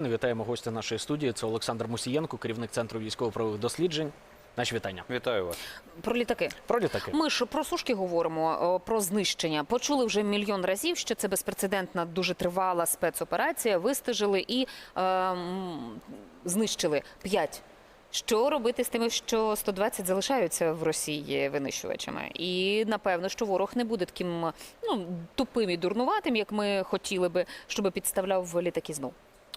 Вітаємо гостя нашої студії. Це Олександр Мусієнко, керівник центру військово-правових досліджень. Наші вітання. Вітаю вас. Про літаки. Про літаки. Ми ж про сушки говоримо, про знищення. Почули вже мільйон разів, що це безпрецедентна, дуже тривала спецоперація. Вистежили і е, знищили п'ять. Що робити з тими, що 120 залишаються в Росії винищувачами? І напевно, що ворог не буде таким ну тупим і дурнуватим, як ми хотіли би, щоб підставляв літаки знов.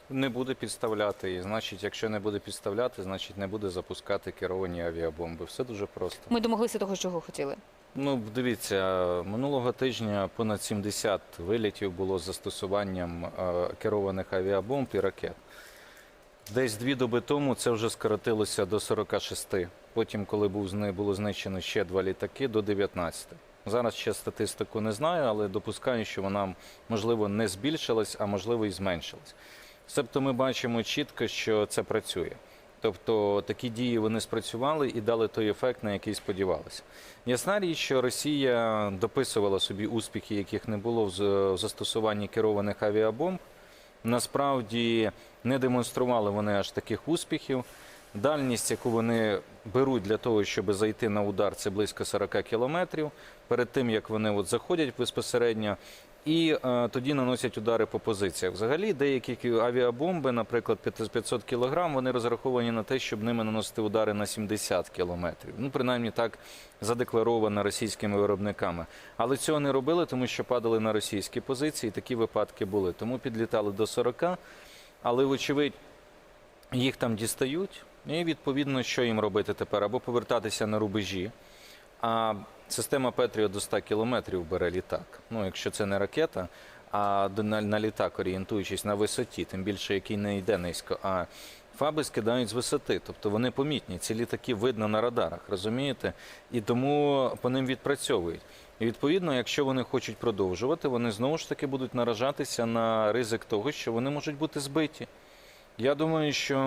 Не буде підставляти. І значить, якщо не буде підставляти, значить не буде запускати керовані авіабомби. Все дуже просто. Ми домоглися того, чого хотіли. Ну, дивіться, минулого тижня понад 70 вилітів було з застосуванням е, керованих авіабомб і ракет. Десь дві доби тому це вже скоротилося до 46. Потім, коли було знищено ще два літаки, до 19. Зараз ще статистику не знаю, але допускаю, що вона можливо не збільшилась, а можливо і зменшилась. Тобто ми бачимо чітко, що це працює. Тобто такі дії вони спрацювали і дали той ефект, на який сподівалися. Ясна річ, що Росія дописувала собі успіхи, яких не було в застосуванні керованих авіабомб. Насправді не демонстрували вони аж таких успіхів. Дальність, яку вони беруть для того, щоб зайти на удар, це близько 40 кілометрів. Перед тим як вони от заходять безпосередньо, і е, тоді наносять удари по позиціях. Взагалі, деякі авіабомби, наприклад, 500 кілограм, вони розраховані на те, щоб ними наносити удари на 70 кілометрів. Ну, принаймні так задекларовано російськими виробниками. Але цього не робили, тому що падали на російські позиції. Такі випадки були. Тому підлітали до 40, але, вочевидь, їх там дістають. І відповідно, що їм робити тепер? Або повертатися на рубежі. А система Петріо до 100 кілометрів бере літак. Ну, якщо це не ракета, а на, на літак, орієнтуючись на висоті, тим більше який не йде низько. А фаби скидають з висоти, тобто вони помітні. Ці літаки видно на радарах, розумієте? І тому по ним відпрацьовують. І відповідно, якщо вони хочуть продовжувати, вони знову ж таки будуть наражатися на ризик того, що вони можуть бути збиті. Я думаю, що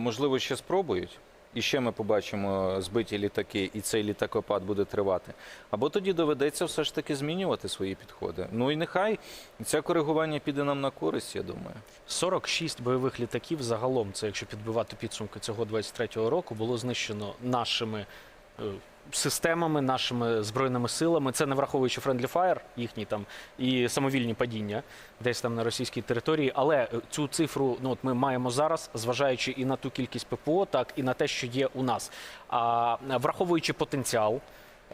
можливо ще спробують. І ще ми побачимо збиті літаки, і цей літакопад буде тривати. Або тоді доведеться все ж таки змінювати свої підходи. Ну і нехай це коригування піде нам на користь, я думаю. 46 бойових літаків загалом, це якщо підбивати підсумки цього 23-го року, було знищено нашими е, системами, нашими збройними силами. Це не враховуючи Friendly Fire, їхні там і самовільні падіння десь там на російській території. Але е, цю цифру ну от ми маємо зараз, зважаючи і на ту кількість ППО, так і на те, що є у нас. А е, враховуючи потенціал.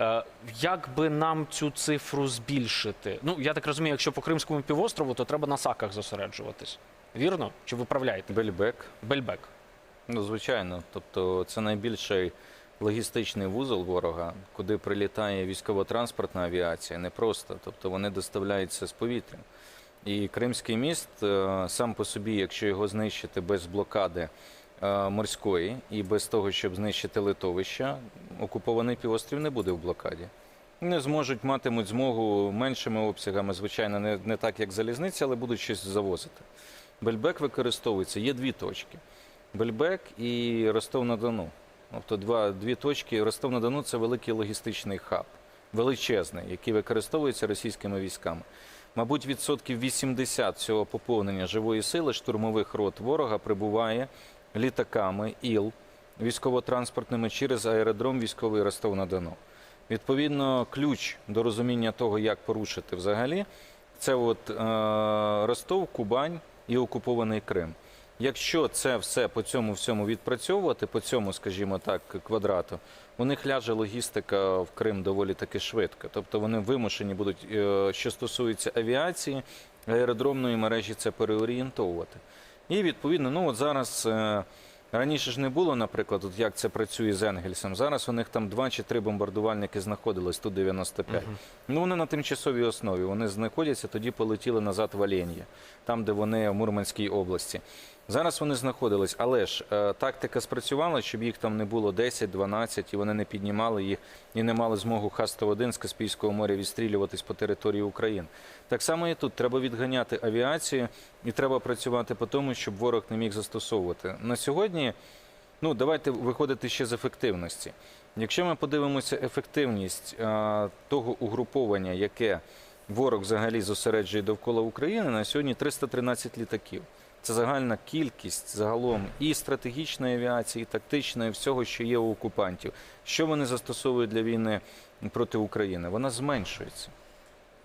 Е, Як би нам цю цифру збільшити? Ну я так розумію, якщо по Кримському півострову, то треба на саках зосереджуватись. Вірно? Чи ви вправляєте? Бельбек. Бельбек. Ну, звичайно. Тобто це найбільший логістичний вузол ворога, куди прилітає військово-транспортна авіація, не просто. Тобто вони доставляються з повітря. І Кримський міст е, сам по собі, якщо його знищити без блокади е, морської і без того, щоб знищити литовища, окупований півострів не буде в блокаді. Не зможуть матимуть змогу меншими обсягами, звичайно, не, не так, як залізниця, але будуть щось завозити. Бельбек використовується. Є дві точки: Бельбек і Ростов-на-Дону. Тобто два, дві точки. Ростов-на-Дону це великий логістичний хаб, величезний, який використовується російськими військами. Мабуть, відсотків 80 цього поповнення живої сили штурмових рот ворога прибуває літаками ІЛ військово-транспортними через аеродром військовий Ростов-на-Дону. Відповідно, ключ до розуміння того, як порушити взагалі, це от е, Ростов, Кубань і окупований Крим. Якщо це все по цьому всьому відпрацьовувати, по цьому, скажімо так, квадрату, у них ляже логістика в Крим доволі таки швидко. Тобто вони вимушені будуть, е, що стосується авіації, аеродромної мережі, це переорієнтовувати. І відповідно, ну от зараз. е, Раніше ж не було, наприклад, от як це працює з Енгельсом. Зараз у них там два чи три бомбардувальники знаходились, тут 95. Ну вони на тимчасовій основі. Вони знаходяться, тоді полетіли назад в Оленє, там, де вони в Мурманській області. Зараз вони знаходились, але ж е, тактика спрацювала, щоб їх там не було 10-12, і вони не піднімали їх і не мали змогу Х-101 з Каспійського моря відстрілюватись по території України. Так само і тут треба відганяти авіацію і треба працювати по тому, щоб ворог не міг застосовувати. На сьогодні, ну давайте виходити ще з ефективності. Якщо ми подивимося ефективність а, того угруповання, яке ворог взагалі зосереджує довкола України, на сьогодні 313 літаків. Це загальна кількість загалом і стратегічної авіації, і тактичної, всього, що є у окупантів. Що вони застосовують для війни проти України? Вона зменшується.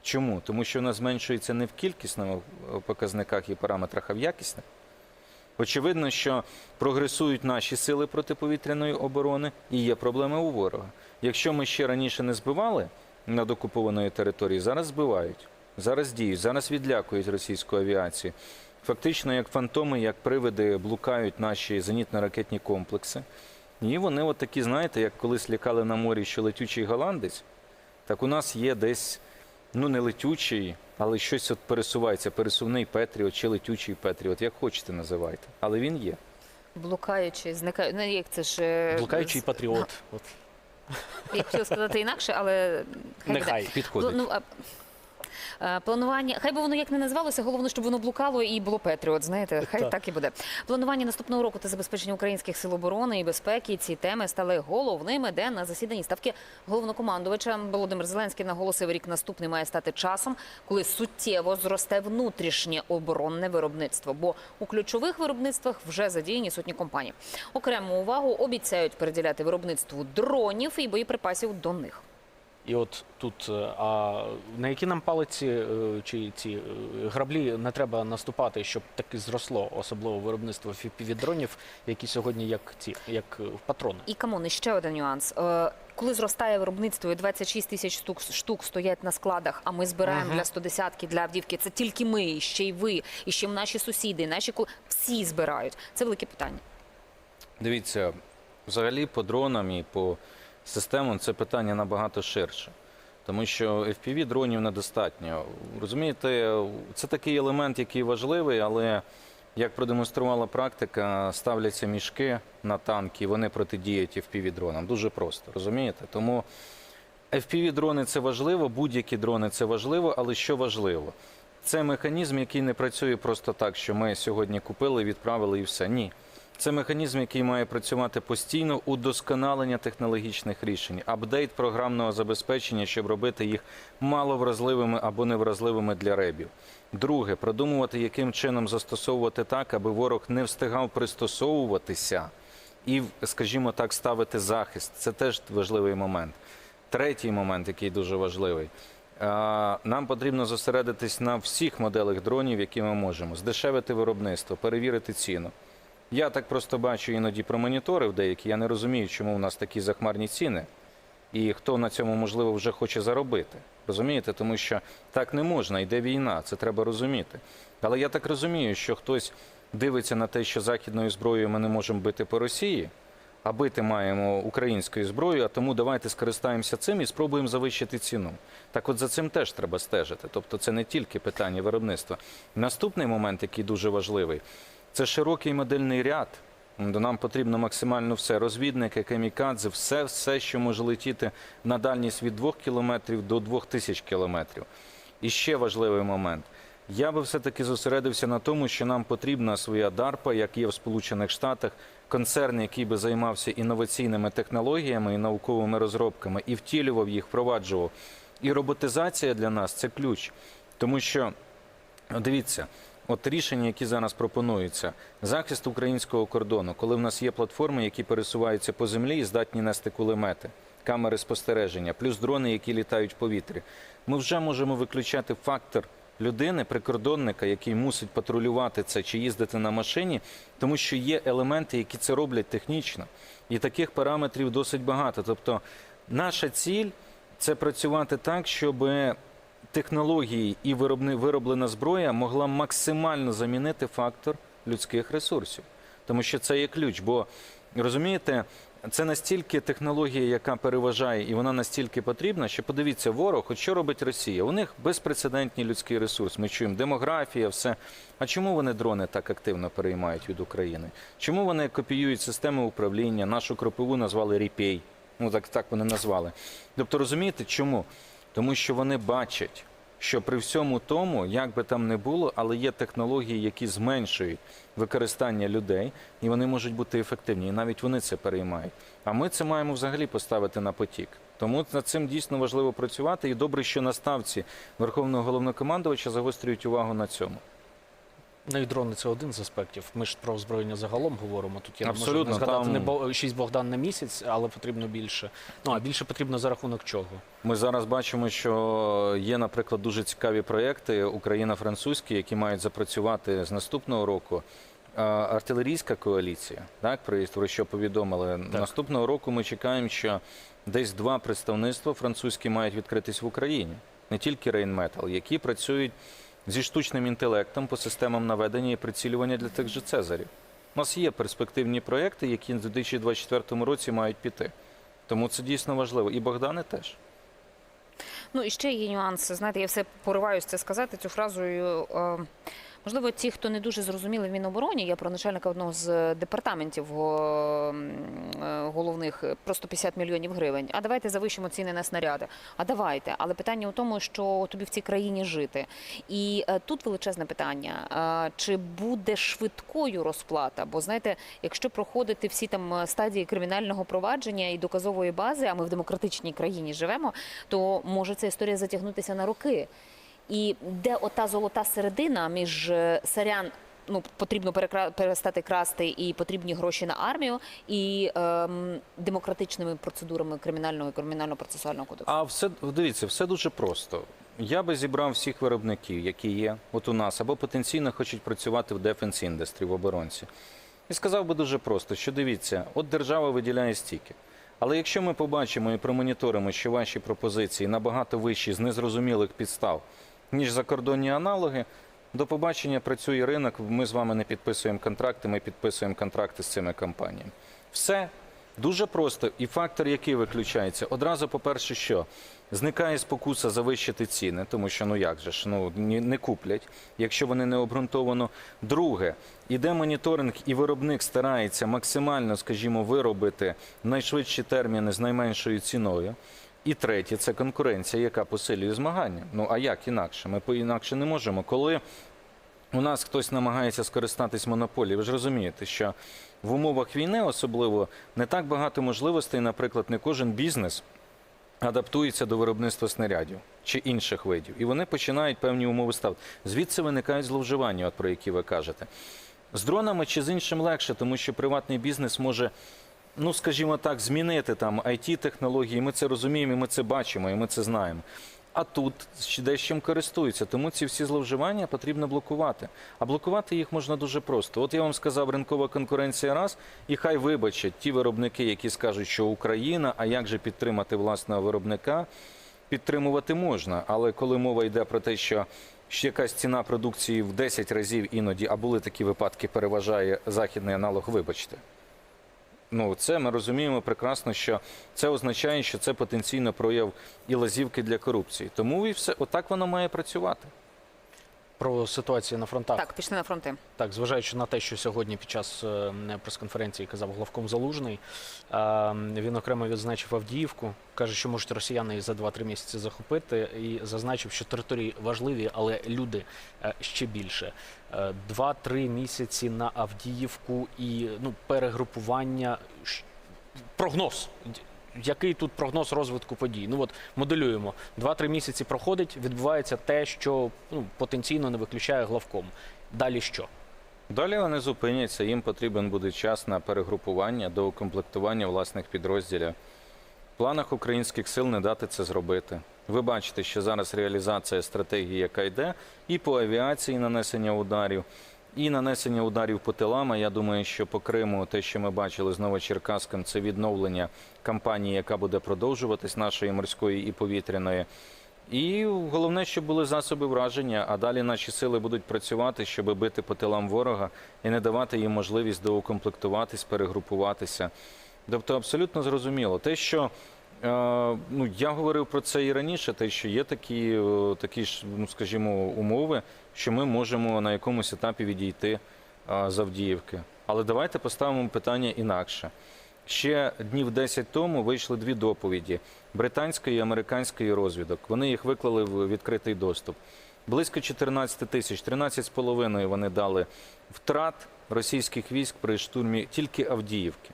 Чому? Тому що вона зменшується не в кількісних показниках і параметрах, а в якісних. Очевидно, що прогресують наші сили протиповітряної оборони і є проблеми у ворога. Якщо ми ще раніше не збивали над окупованої території, зараз збивають, зараз діють, зараз відлякують російську авіацію. Фактично, як фантоми, як привиди блукають наші зенітно-ракетні комплекси. І вони, от такі, знаєте, як колись лякали на морі, що летючий голландець, так у нас є десь, ну не летючий, але щось от пересувається, пересувний Петріот чи летючий Петріот, як хочете називайте. Але він є. Блукаючи, зникаючи. Ну, як це ж е, Блукаючий патріот. От. Я хотіла сказати інакше, але хай. Нехай. Підходить. Ну, а, Планування, хай би воно як не називалося, головне, щоб воно блукало і було Петріот. Знаєте, хай Так. так і буде. Планування наступного року та забезпечення українських сил оборони і безпеки. Ці теми стали головними, де на засіданні ставки головнокомандувача Володимир Зеленський наголосив, рік наступний має стати часом, коли суттєво зросте внутрішнє оборонне виробництво. Бо у ключових виробництвах вже задіяні сотні компаній. Окрему увагу обіцяють переділяти виробництву дронів і боєприпасів до них. І от тут, е, а на які нам палиці е, чи ці е, граблі не треба наступати, щоб таки зросло, особливо виробництво FPV-дронів, які сьогодні як ці, як патрони. І камон, і ще один нюанс. Коли зростає виробництво і 26 тисяч штук, штук стоять на складах, а ми збираємо Мгм. для 110 для Авдіївки, це тільки ми, і ще й ви, і ще наші сусіди, і наші ко- всі збирають. Це велике питання. Дивіться, взагалі по дронам і по системам це питання набагато ширше. Тому що FPV дронів недостатньо. Розумієте, це такий елемент, який важливий, але як продемонструвала практика, ставляться мішки на танки, вони протидіють FPV дронам. Дуже просто, розумієте? Тому FPV дрони це важливо, будь-які дрони це важливо, але що важливо? Це механізм, який не працює просто так, що ми сьогодні купили, відправили і все. Ні. Це механізм, який має працювати постійно, удосконалення технологічних рішень, апдейт програмного забезпечення, щоб робити їх маловразливими або невразливими для ребів. Друге, продумувати, яким чином застосовувати так, аби ворог не встигав пристосовуватися і, скажімо так, ставити захист. Це теж важливий момент. Третій момент, який дуже важливий. Нам потрібно зосередитись на всіх моделях дронів, які ми можемо, здешевити виробництво, перевірити ціну. Я так просто бачу іноді промоніторив деякі. Я не розумію, чому у нас такі захмарні ціни, і хто на цьому можливо вже хоче заробити. Розумієте, тому що так не можна, йде війна, це треба розуміти. Але я так розумію, що хтось дивиться на те, що західною зброєю ми не можемо бити по Росії, а бити маємо українською зброєю, а тому давайте скористаємося цим і спробуємо завищити ціну. Так от за цим теж треба стежити. Тобто це не тільки питання виробництва. Наступний момент, який дуже важливий, це широкий модельний ряд. Нам потрібно максимально все. Розвідники, камікадзе, все, все, що може летіти на дальність від 2 кілометрів до 2000 кілометрів. І ще важливий момент. Я би все-таки зосередився на тому, що нам потрібна своя DARPA, як є в Сполучених Штатах, концерн, який би займався інноваційними технологіями і науковими розробками, і втілював їх, впроваджував. І роботизація для нас це ключ. Тому що, дивіться, от рішення, які зараз пропонуються, захист українського кордону, коли в нас є платформи, які пересуваються по землі і здатні нести кулемети, камери спостереження, плюс дрони, які літають в повітрі, ми вже можемо виключати фактор людини, прикордонника, який мусить патрулювати це чи їздити на машині, тому що є елементи, які це роблять технічно. І таких параметрів досить багато. Тобто, наша ціль це працювати так, щоб технології і вироблена зброя могла максимально замінити фактор людських ресурсів. Тому що це є ключ. Бо розумієте, це настільки технологія, яка переважає, і вона настільки потрібна, що подивіться, ворог, от що робить Росія? У них безпрецедентний людський ресурс. Ми чуємо демографія, все. А чому вони дрони так активно переймають від України? Чому вони копіюють системи управління? Нашу кропиву назвали ріпей. Ну так, так вони назвали. Тобто, розумієте, чому? Тому що вони бачать, що при всьому тому, як би там не було, але є технології, які зменшують використання людей, і вони можуть бути ефективні. І навіть вони це переймають. А ми це маємо взагалі поставити на потік. Тому над цим дійсно важливо працювати. І добре, що на ставці Верховного головнокомандувача загострюють увагу на цьому. Ну і дрони це один з аспектів. Ми ж про озброєння загалом говоримо. Тут я не можу не згадати там- не бо 6 Богдан на місяць, але потрібно більше. Ну а більше потрібно за рахунок чого? Ми зараз бачимо, що є, наприклад, дуже цікаві проекти Україна-французькі, які мають запрацювати з наступного року. Артилерійська коаліція, так про про що повідомили Так. наступного року. Ми чекаємо, що десь два представництва французькі мають відкритись в Україні, не тільки Рейнметал, які працюють зі штучним інтелектом по системам наведення і прицілювання для тих же Цезарів. У нас є перспективні проекти, які в 2024 році мають піти. Тому це дійсно важливо. І Богдани теж. Ну і ще є нюанси. Знаєте, я все пориваюся сказати цю фразою. е, Можливо, ті, хто не дуже зрозуміли в Мінобороні, я про начальника одного з департаментів е, головних, просто 50 мільйонів гривень. А давайте завищимо ціни на снаряди. А давайте. Але питання у тому, що тобі в цій країні жити. І е, тут величезне питання: чи буде швидкою розплата? Бо знаєте, якщо проходити всі там е, стадії кримінального провадження і доказової бази, а ми в демократичній країні живемо, то може ця історія затягнутися на роки. І де ота золота середина між е, сарян. Ну, потрібно перестати красти і потрібні гроші на армію, і ем, демократичними процедурами кримінального і кримінально-процесуального кодексу. А все дивіться, все дуже просто. Я би зібрав всіх виробників, які є от у нас, або потенційно хочуть працювати в Defense Industry, в оборонці. І сказав би дуже просто, що дивіться, от держава виділяє стільки. Але якщо ми побачимо і промоніторимо, що ваші пропозиції набагато вищі з незрозумілих підстав, ніж закордонні аналоги, до побачення працює ринок. Ми з вами не підписуємо контракти, ми підписуємо контракти з цими компаніями. Все дуже просто. І фактор, який виключається, одразу, по-перше, що зникає спокуса завищити ціни, тому що ну як же ж ну не куплять, якщо вони не обґрунтовано. Друге, іде моніторинг, і виробник старається максимально, скажімо, виробити в найшвидші терміни з найменшою ціною. І третє це конкуренція, яка посилює змагання. Ну а як інакше? Ми по-інакше не можемо. Коли у нас хтось намагається скористатись монополією, ви ж розумієте, що в умовах війни особливо не так багато можливостей, наприклад, не кожен бізнес адаптується до виробництва снарядів чи інших видів, і вони починають певні умови ставити. Звідси виникають зловживання, от про які ви кажете. З дронами чи з іншим легше, тому що приватний бізнес може, ну скажімо так, змінити там it технології. Ми це розуміємо, і ми це бачимо, і ми це знаємо. А тут ще дещим користуються, тому ці всі зловживання потрібно блокувати. А блокувати їх можна дуже просто. От я вам сказав, ринкова конкуренція раз, і хай вибачать ті виробники, які скажуть, що Україна, а як же підтримати власного виробника, підтримувати можна. Але коли мова йде про те, що ще якась ціна продукції в 10 разів іноді, а були такі випадки, переважає західний аналог, вибачте. Ну, це ми розуміємо прекрасно, що це означає, що це потенційно прояв і лазівки для корупції. Тому і все отак воно має працювати. Про ситуацію на фронтах. Так, пішли на фронти. Так, зважаючи на те, що сьогодні під час е, прес-конференції казав главком Залужний, е, він окремо відзначив Авдіївку, каже, що можуть росіяни за 2-3 місяці захопити, і зазначив, що території важливі, але люди е, ще більше. Е, 2-3 місяці на Авдіївку і ну, перегрупування. Прогноз. Який тут прогноз розвитку подій? Ну от моделюємо. Два-три місяці проходить, відбувається те, що ну, потенційно не виключає главком. Далі що? Далі вони зупиняться, їм потрібен буде час на перегрупування, до укомплектування власних підрозділів. В планах українських сил не дати це зробити. Ви бачите, що зараз реалізація стратегії, яка йде, і по авіації нанесення ударів, і нанесення ударів по тилам. Я думаю, що по Криму, те, що ми бачили з Новочеркаськом, це відновлення кампанії, яка буде продовжуватись нашої морської і повітряної. І головне, щоб були засоби враження, а далі наші сили будуть працювати, щоб бити по тилам ворога і не давати їм можливість доукомплектуватись, перегрупуватися. Тобто, абсолютно зрозуміло, те, що ну я говорив про це і раніше, те, що є такі, е, такі ж, ну скажімо, умови, що ми можемо на якомусь етапі відійти е, з Авдіївки. Але давайте поставимо питання інакше. Ще днів 10 тому вийшли дві доповіді британської і американської розвідок. Вони їх виклали в відкритий доступ. Близько 14 тисяч, 13,5 вони дали втрат російських військ при штурмі тільки Авдіївки.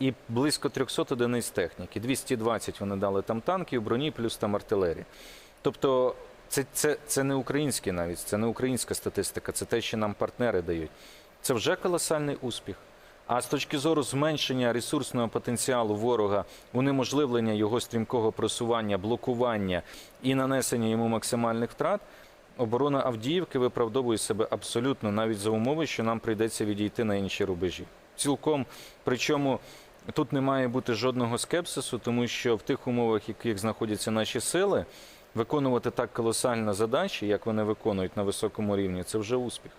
І близько 300 одиниць техніки. 220 вони дали там танків, броні, плюс там артилерії. Тобто Це, це, це не українське навіть, це не українська статистика, це те, що нам партнери дають. Це вже колосальний успіх. А з точки зору зменшення ресурсного потенціалу ворога, унеможливлення його стрімкого просування, блокування і нанесення йому максимальних втрат, оборона Авдіївки виправдовує себе абсолютно навіть за умови, що нам прийдеться відійти на інші рубежі. Цілком, причому тут не має бути жодного скепсису, тому що в тих умовах, в яких знаходяться наші сили, виконувати так колосальні задачі, як вони виконують на високому рівні, це вже успіх.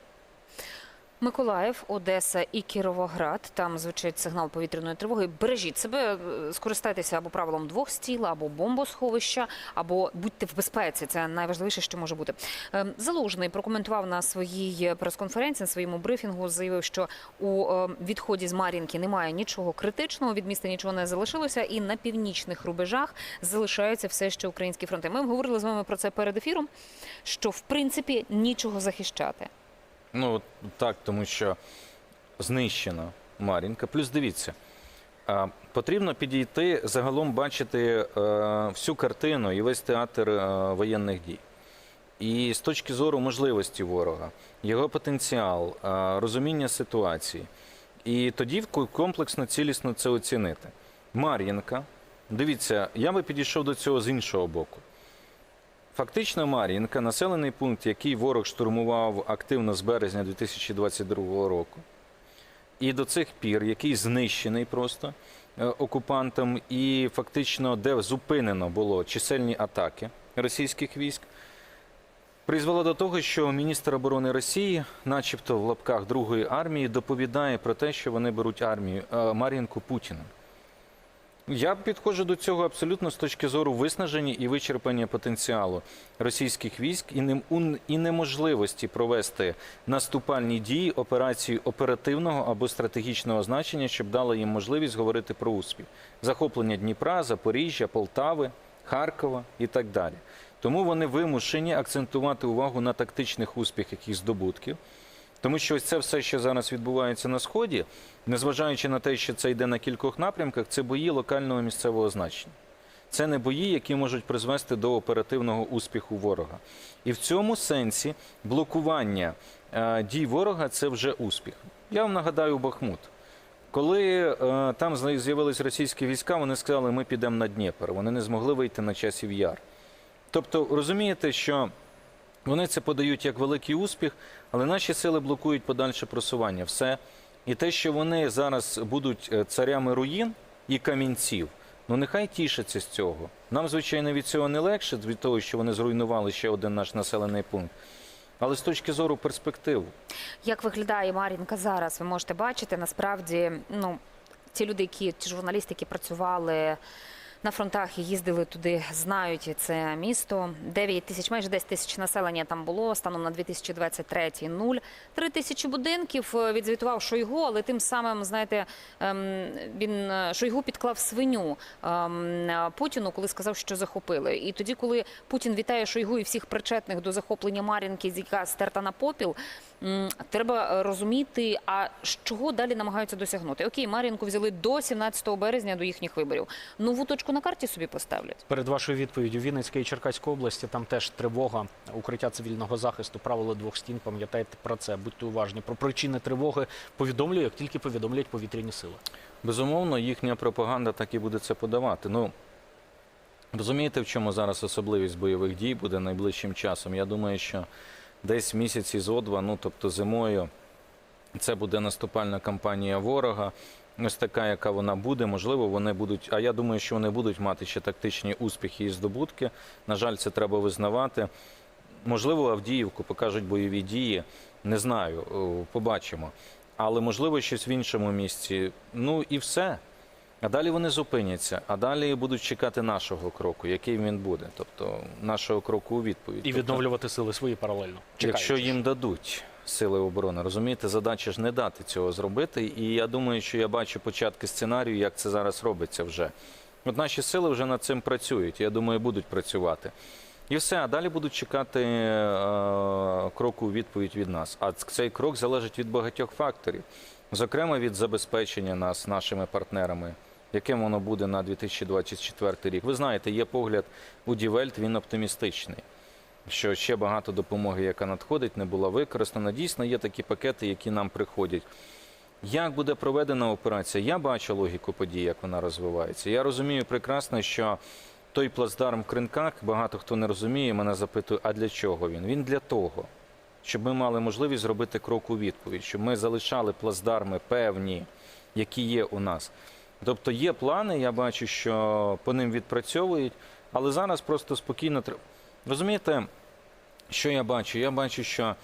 Миколаїв, Одеса і Кіровоград. Там звучить сигнал повітряної тривоги. Бережіть себе, е, скористайтеся або правилом двох стіл, або бомбосховища, або будьте в безпеці. Це найважливіше, що може бути. Ем, Залужний прокоментував на своїй прес-конференції, на своєму брифінгу, заявив, що у е, відході з Мар'їнки немає нічого критичного, від міста нічого не залишилося, і на північних рубежах залишаються все ще українські фронти. Ми говорили з вами про це перед ефіром, що в принципі нічого захищати. Ну так, тому що знищена Мар'їнка. Плюс дивіться, потрібно підійти загалом бачити е, всю картину і весь театр е, воєнних дій. І з точки зору можливості ворога, його потенціал, е, розуміння ситуації. І тоді комплексно, цілісно це оцінити. Мар'їнка, дивіться, я би підійшов до цього з іншого боку. Фактично, Мар'їнка населений пункт, який ворог штурмував активно з березня 2022 року, і до цих пір, який знищений просто е, окупантом, і фактично, де зупинено було чисельні атаки російських військ, призвело до того, що міністр оборони Росії, начебто в лапках Другої армії, доповідає про те, що вони беруть армію е, Мар'їнку Путіним. Я підходжу до цього абсолютно з точки зору виснаження і вичерпання потенціалу російських військ і, нем- і неможливості провести наступальні дії операції оперативного або стратегічного значення, щоб дало їм можливість говорити про успіх. Захоплення Дніпра, Запоріжжя, Полтави, Харкова і так далі. Тому вони вимушені акцентувати увагу на тактичних успіхах і здобутків. Тому що ось це все, що зараз відбувається на сході, незважаючи на те, що це йде на кількох напрямках, це бої локального місцевого значення. Це не бої, які можуть призвести до оперативного успіху ворога. І в цьому сенсі блокування е, дій ворога це вже успіх. Я вам нагадаю Бахмут. Коли е, там з'явились російські війська, вони сказали, ми підемо на Дніпр. Вони не змогли вийти на часів яр. Тобто, розумієте, що вони це подають як великий успіх, але наші сили блокують подальше просування. Все. І те, що вони зараз будуть е, царями руїн і камінців, ну нехай тішаться з цього. Нам, звичайно, від цього не легше, від того, що вони зруйнували ще один наш населений пункт. Але з точки зору перспектив, Як виглядає Мар'їнка зараз? Ви можете бачити. Насправді, ну ті люди, які ті журналісти, які працювали на фронтах і їздили туди, знають це місто. 9 тисяч, майже 10 тисяч населення там було. Станом на 2023 – нуль. Три тисячі будинків е, відзвітував Шойгу, але тим самим, знаєте, ем, він е, Шойгу підклав свиню ем, е, Путіну, коли сказав, що захопили. І тоді, коли Путін вітає Шойгу і всіх причетних до захоплення Мар'їнки, яка стерта на попіл, треба е, розуміти, а з чого далі намагаються досягнути. Окей, Мар'їнку взяли до 17 березня до їхніх виборів. Нову точку на карті собі поставлять. Перед вашою відповіддю Вінницька і Черкаська області там теж тривога, укриття цивільного захисту, правило двох стін. Пам'ятайте про це, будьте уважні. Про причини тривоги повідомлюю, як тільки повідомлять повітряні сили. безумовно, їхня пропаганда так і буде це подавати. Ну, розумієте, в чому зараз особливість бойових дій буде найближчим часом? Я думаю, що десь місяці зо два, ну тобто зимою, це буде наступальна кампанія ворога. Ось така, яка вона буде. Можливо, вони будуть. А я думаю, що вони будуть мати ще тактичні успіхи і здобутки. На жаль, це треба визнавати. Можливо, Авдіївку покажуть бойові дії. Не знаю, побачимо. Але можливо, щось в іншому місці. Ну і все. А далі вони зупиняться, а далі будуть чекати нашого кроку, який він буде, тобто нашого кроку у відповідь. І Тобто, відновлювати сили свої паралельно. Якщо їм дадуть сили оборони, розумієте, задача ж не дати цього зробити. І я думаю, що я бачу початки сценарію, як це зараз робиться вже. От наші сили вже над цим працюють. Я думаю, будуть працювати. І все, а далі будуть чекати е, кроку у відповідь від нас. А цей крок залежить від багатьох факторів, зокрема від забезпечення нас нашими партнерами. Яким воно буде на 2024 рік? Ви знаєте, є погляд у Дівельт, він оптимістичний. що ще багато допомоги, яка надходить, не була використана. Дійсно, є такі пакети, які нам приходять. Як буде проведена операція? Я бачу логіку подій, як вона розвивається. Я розумію прекрасно, що той плацдарм в кринках багато хто не розуміє. Мене запитує, а для чого він? Він для того, щоб ми мали можливість зробити крок у відповідь, щоб ми залишали плацдарми певні, які є у нас. Тобто є плани, я бачу, що по ним відпрацьовують, але зараз просто спокійно треба. Розумієте, що я бачу? Я бачу, що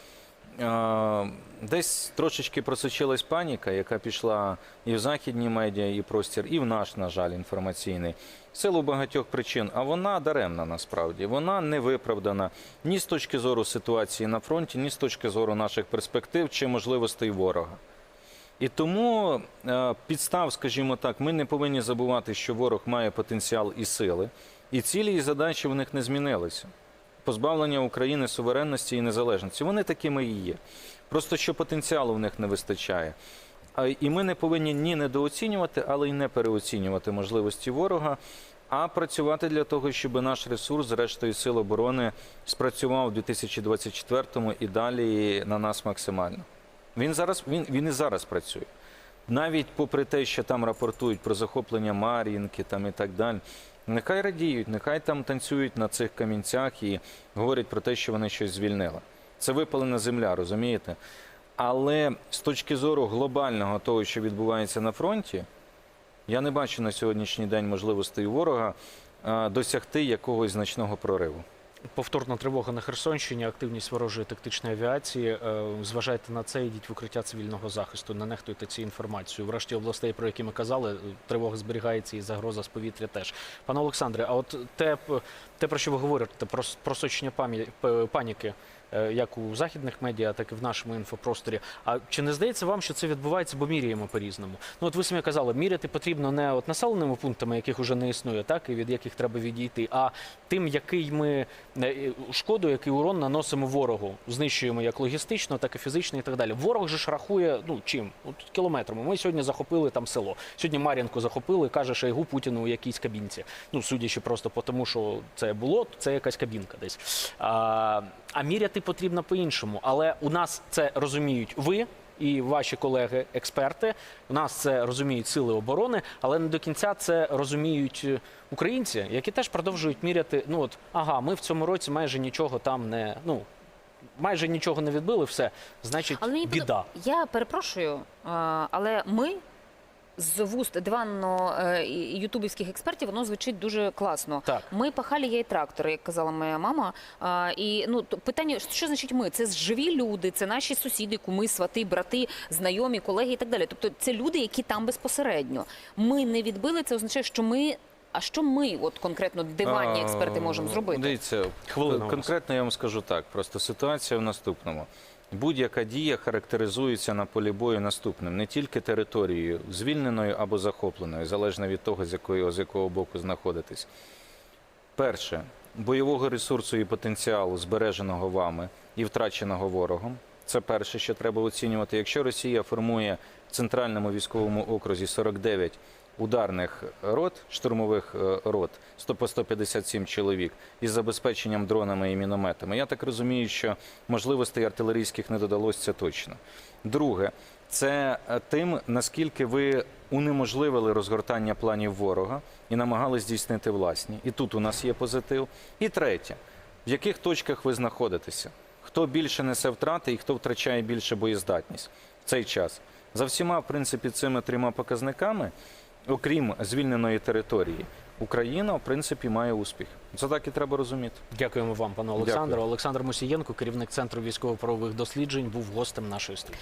е, десь трошечки просочилась паніка, яка пішла і в західні медіа, і простір, і в наш, на жаль, інформаційний. Силу багатьох причин, а вона даремна насправді. Вона не виправдана ні з точки зору ситуації на фронті, ні з точки зору наших перспектив чи можливостей ворога. І тому е, підстав, скажімо так, ми не повинні забувати, що ворог має потенціал і сили, і цілі і задачі в них не змінилися. Позбавлення України суверенності і незалежності. Вони такими і є. Просто що потенціалу в них не вистачає. І ми не повинні ні недооцінювати, але й не переоцінювати можливості ворога, а працювати для того, щоб наш ресурс, зрештою сил оборони, спрацював у 2024 і далі на нас максимально. Він зараз він, він і зараз працює. Навіть попри те, що там рапортують про захоплення Мар'їнки там і так далі. Нехай радіють, нехай там танцюють на цих камінцях і говорять про те, що вони щось звільнили. Це випалена земля, розумієте? Але з точки зору глобального того, що відбувається на фронті, я не бачу на сьогоднішній день можливостей ворога досягти якогось значного прориву. Повторна тривога на Херсонщині, активність ворожої тактичної авіації. Е, Зважайте на це, йдіть в укриття цивільного захисту, не нехтуйте цю інформацію. Врешті областей, про які ми казали, тривога зберігається і загроза з повітря теж. Пане Олександре, а от те, те про що ви говорите, про про просочення паніки, е, як у західних медіа, так і в нашому інфопросторі. А чи не здається вам, що це відбувається, бо міряємо по-різному? Ну от ви самі казали, міряти потрібно не от населеними пунктами, яких уже не існує, так і від яких треба відійти, а тим, який ми е, шкоду, який урон наносимо ворогу, знищуємо як логістично, так і фізично, і так далі. Ворог же ж рахує ну чим? От кілометрами. Ми сьогодні захопили там село. Сьогодні Мар'їнку захопили, каже Шойгу Путіну у якійсь кабінці. Ну судячи просто по тому, що це було, це якась кабінка десь. А, а міряти потрібно по-іншому. Але у нас це розуміють ви. І ваші колеги-експерти, у нас це розуміють сили оборони, але не до кінця це розуміють е, українці, які теж продовжують міряти. Ну от ага, ми в цьому році майже нічого там не ну майже нічого не відбили, все значить Але біда. Я перепрошую, але ми з вуст диванно е, ютубівських експертів воно звучить дуже класно. Так. Ми пахалі і трактори, як казала моя мама. А, і ну то питання, що значить ми? Це живі люди, це наші сусіди, куми, свати, брати, знайомі, колеги і так далі. Тобто це люди, які там безпосередньо. Ми не відбили. Це означає, що ми. А що ми, от конкретно диванні експерти, можемо зробити? Дивіться, Хвилина у вас. конкретно я вам скажу так. Просто ситуація в наступному. Будь-яка дія характеризується на полі бою наступним: не тільки територією, звільненою або захопленою, залежно від того, з якої з якого боку знаходитесь. Перше, бойового ресурсу і потенціалу, збереженого вами і втраченого ворогом. Це перше, що треба оцінювати. Якщо Росія формує в центральному військовому окрузі 49 ударних рот, штурмових е, рот, 100 по 157 чоловік, із забезпеченням дронами і мінометами, я так розумію, що можливостей артилерійських не додалось це точно. Друге, це е, тим, наскільки ви унеможливили розгортання планів ворога і намагались здійснити власні. І тут у нас є позитив. І третє, в яких точках ви знаходитеся? Хто більше несе втрати і хто втрачає більше боєздатність в цей час? За всіма, в принципі, цими трьома показниками, окрім звільненої території, Україна, в принципі, має успіх. Це так і треба розуміти. Дякуємо вам, пане Олександру. Дякую. Олександр Мусієнко, керівник центру військово-правових досліджень, був гостем нашої студії.